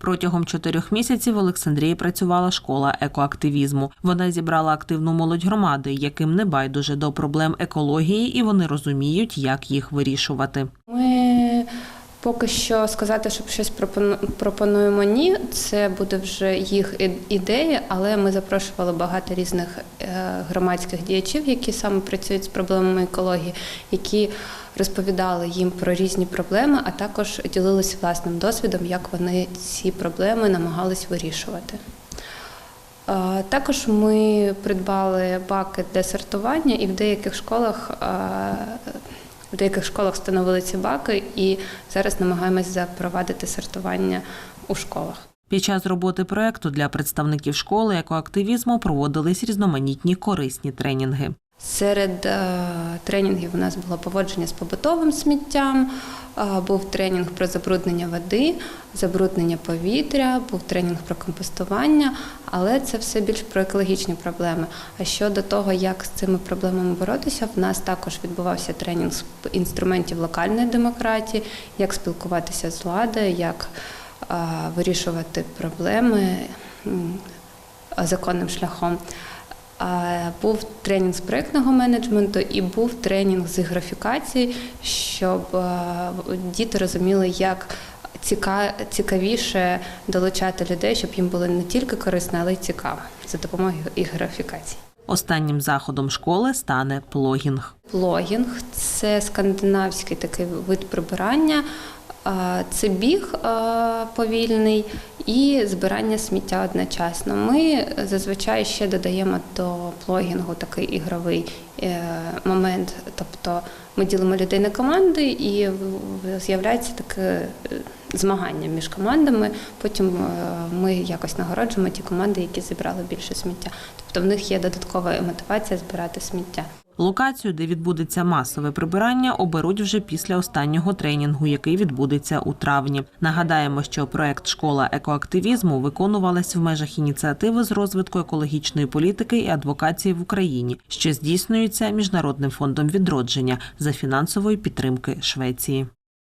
Протягом чотирьох місяців в Олександрії працювала школа екоактивізму. Вона зібрала активну молодь громади, яким не байдуже до проблем екології, і вони розуміють, як їх вирішувати. Поки що сказати, щоб щось пропону- пропонуємо ні, це буде вже їх ідея, але ми запрошували багато різних е, громадських діячів, які саме працюють з проблемами екології, які розповідали їм про різні проблеми, а також ділилися власним досвідом, як вони ці проблеми намагались вирішувати. Е, Також ми придбали баки для сортування, і в деяких школах е, в деяких школах встановили ці баки, і зараз намагаємось запровадити сортування у школах. Під час роботи проекту для представників школи екоактивізму проводились різноманітні корисні тренінги. Серед е, тренінгів у нас було поводження з побутовим сміттям, е, був тренінг про забруднення води, забруднення повітря, був тренінг про компостування, але це все більш про екологічні проблеми. А щодо того, як з цими проблемами боротися, в нас також відбувався тренінг з інструментів локальної демократії, як спілкуватися з владою, як е, вирішувати проблеми законним шляхом. Був тренінг з проєктного менеджменту і був тренінг з графікації, щоб е, діти розуміли, як ціка- цікавіше долучати людей, щоб їм було не тільки корисно, але й цікаво за допомогою і графікації. Останнім заходом школи стане плогінг. Плогінг це скандинавський такий вид прибирання. Це біг повільний і збирання сміття одночасно. Ми зазвичай ще додаємо до плогінгу такий ігровий е, момент. Тобто ми ділимо людей на команди і з'являється таке е, змагання між командами. Потім е, ми якось нагороджуємо ті команди, які зібрали більше сміття. Тобто в них є додаткова мотивація збирати сміття. Локацію, де відбудеться масове прибирання, оберуть вже після останнього тренінгу, який відбудеться у травні. Нагадаємо, що проект Школа екоактивізму виконувалась в межах ініціативи з розвитку екологічної політики і адвокації в Україні, що здійснюється міжнародним фондом відродження за фінансової підтримки Швеції.